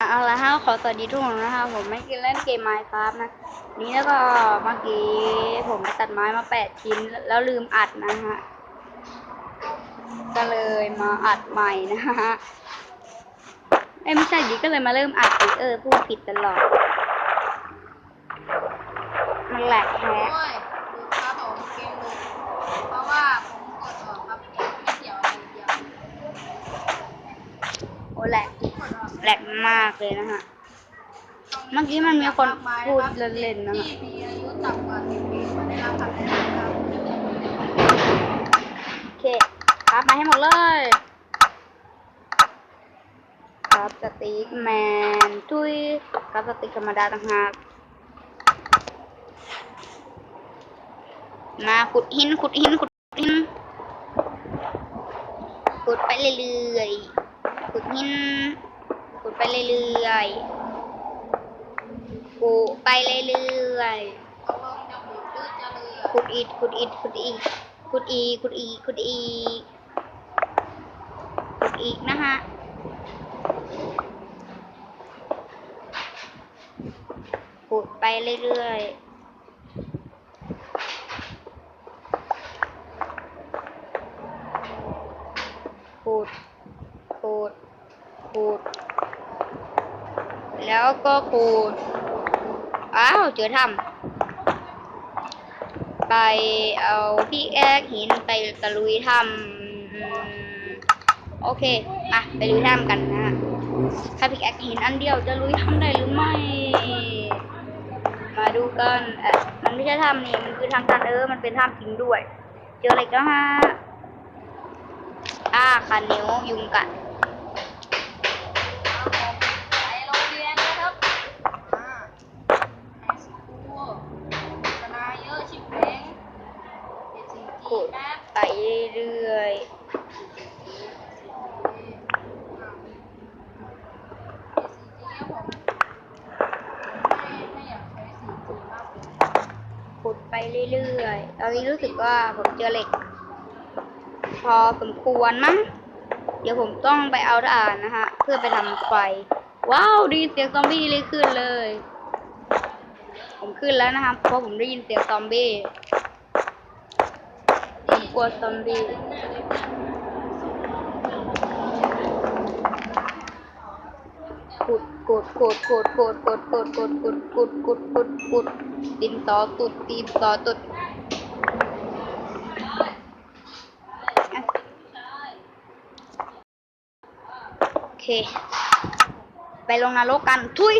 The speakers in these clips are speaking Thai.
เอาละฮะขอสวัสดีทุกคนนะคะผมไม่กินเล่นเกมไมค์ครับนะนี่แล้วก็เมื่อกี้ผมไปตัดไม้มาแปดชิ้นแล้วลืมอัดนะฮะก็เลยมาอัดใหม่นะฮะเอ้ยไม่ใช่ดิก็เลยมาเริ่มอัดอีกเออพูดผิดตลอดมันแหลกแฮะโอ้ยดูครับผมเกมดูเพราะว่าผมกดออกครับไม่เกี่ยวอะไรเดียวโอ้แหลกกดออก แหลกมากเลยนะฮะ เมื่อกี้มันมีคนพูดเล่นๆนะฮะที่มีอายุต่ำกว่าสิบปีควรได้รับคำแนะโอเคครับมาให้หมดเลย ครับสติ๊กแมนทุยครับสติ๊กธรรมดาต่างหากมาขุดหินขุดหินขุดหินขุดไปเรื่อยๆขุดหิน ไปเรื่อยๆขุดไปเรื่อยๆตกลงจะบุดอจะเรือขุดอีกขุดอีกขุดอีกขุดอีกขุดอีกขุดอีกขุดอีกนะฮะขุดไปเรื่อยๆขุดขุดขุด แล้วก็ขุดอ้าวเจอถ้ำไปเอาพี่แอกหินไปตะลุยถ้ำโอเคอะไปลุยถ้ำกันนะถ้าพี่แอกหินอันเดียวจะลุยถ้ำได้หรือไม่ มาดูกันเอะมันไม่ใช่ถ้ำนี่มันคือทางตันเออมันเป็นถ้ำจริงด้วย เจออะไรก็ฮะอ่าคันนิ้วยุงกัด ไปโรงเรียนนะครับอ่าไฮสคูลคณะเยอะชิบเป้งเจ็ดสิบ ขุ จี ด แป๊บ ไปเรื่อย ขุดไป เรื่อยๆตอนนี้รู้สึกว่าผมเจอเหล็ก พอสมควรมั้ง เดี๋ยวผมต้องไปเอาถ่านนะฮะ เพื่อไปทำไฟ ว้าวดีเสียงซอมบี้เลยขึ้นเลย ผมขึ้นแล้วนะครับ เพราะผมได้ยินเสียงซอมบี้ ผมกลัวซอมบี้ขุด ขุดขุดขุดขุดขุดขุดขุดขุดขุดขุดขุดขุดดินสอตุดดินสอตุดอะโอเค ไปลงนรกกันทุย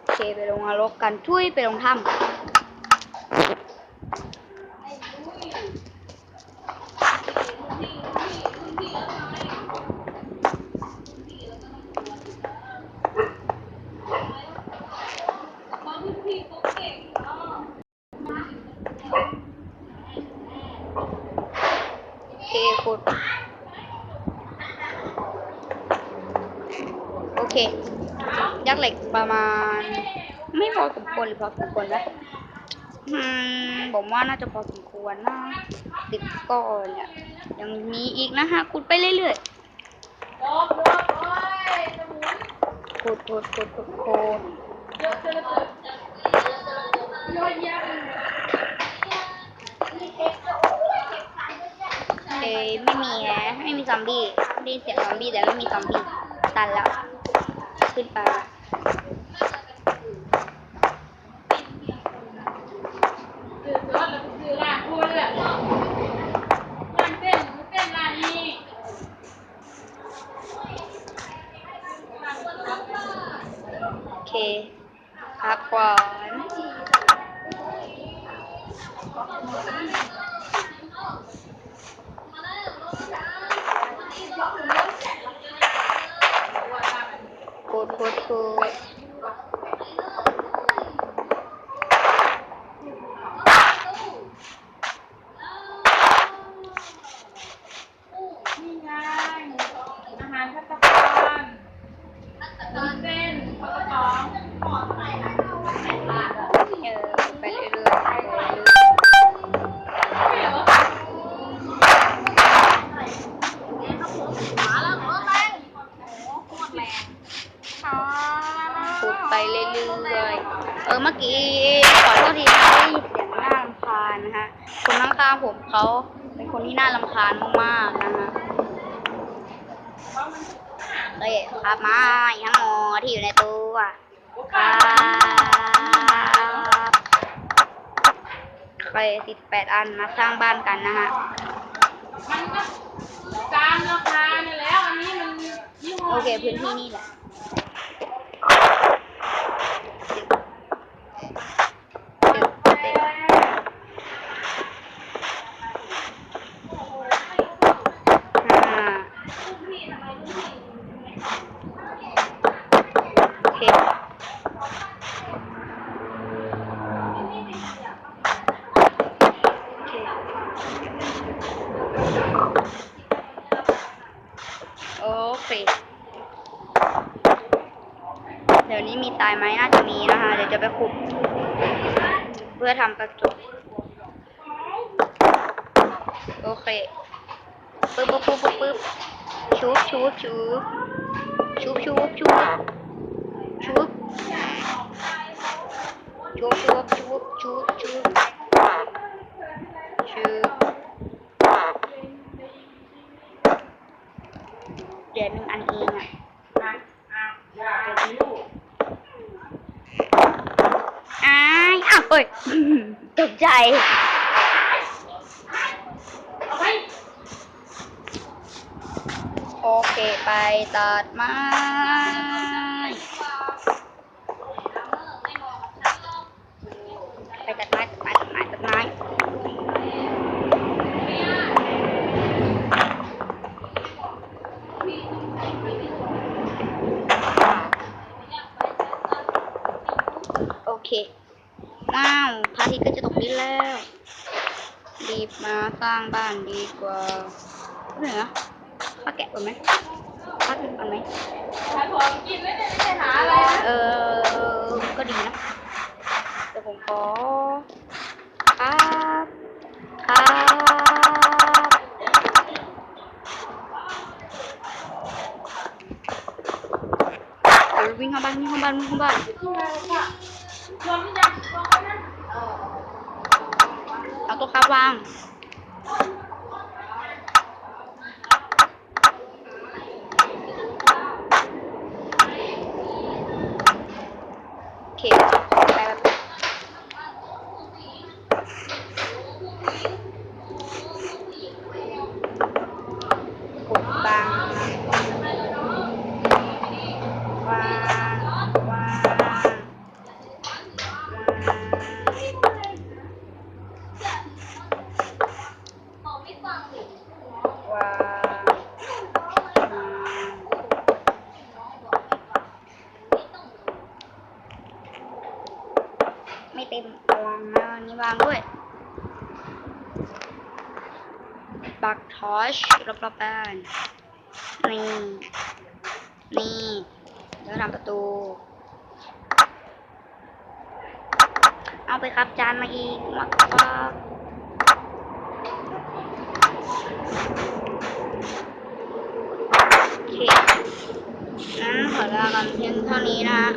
โอเค ไปลงนรกกันทุยไปลงถ้ำกัน โอเคกดโอเค ยั กเหล็กประมาณ ไม่พอสมควรหรือพอสมควรนะอืมผมว่าน่าจะพอสมควรนะสิบก้อนเนี่ยยังมีอีกนะฮะขุดไปเรื่อยๆขุดขุดขุดขุดขุดเอ้ยไม่มีแฮะไม่มีซอมบี้ได้เสียงซอมบี้แต่ไม่มีซอมบี้ตันแล้วขึ้นไป คือนี่ไงอาหารพัตตาคารวุ้นเส้น ดขุไปเรื่อยๆ เออเมื่อกี้ขอโทษทีนะได้ยินเสียงน่ารำคาญนะฮะ คนข้างๆผมเขาเป็นคนที่น่ารำคาญมากๆนะฮะเอ้ยครับมาทั้งหมดที่อยู่ในตัวครับเคยสิบแปดอันมาสร้างบ้านกันนะฮะมันก็ตามราคาเนี่ยแล้ว อันนี้มันยี่ห้อโอเคพื้นที่นี่แหละตึกตึกห้าโอเคโอเค โอเคเดี๋ยวนี้มีตายไหมน่าจะมีนะคะ เดี๋ยวจะไปขุด เพื่อทำกระจกโอเคปึ๊บปึ๊บปึ๊บปึ๊บปึ๊บชุบชุบชุบชุบชุบชุบชุบชุบชุบชุบชุบชุบชุบ เดี๋ยวหนึ่งอันเองอะอ้ายอ้าวเฮ้ยตกใจโอเค ไปตัดไม้ไปตัดม้ตัดไม้ตัดไม้ตัดไม้โอ เค ว้าวพระอาทิตย์ก็จะตกดินแล้ว รีบมาสร้างบ้านดีกว่าเหนือข้าแกะก่อนไหมข้าแกะก่อนไหมหาของกินแล้วเนี่ไม่ใช่หาอะไรนะเออ ก็ดีนะ เดี๋ยวผมขอครับครับเดี๋ยววิ่งเข้าบ้านวิ่งเข้าบ้านวิ่งเข้าบ้าน รวมยังรวมกันนเอาตัวครับวาง โอเคไปแบ ไม่เต็มวางนะอันนี้วางด้วยบักทอชรอบๆบ้านนี่นี่แล้วทำประตู เอาไปครับจานมาอีกมาครับโอเคงั้นขอลากันเพียงเท่านี้นะฮะ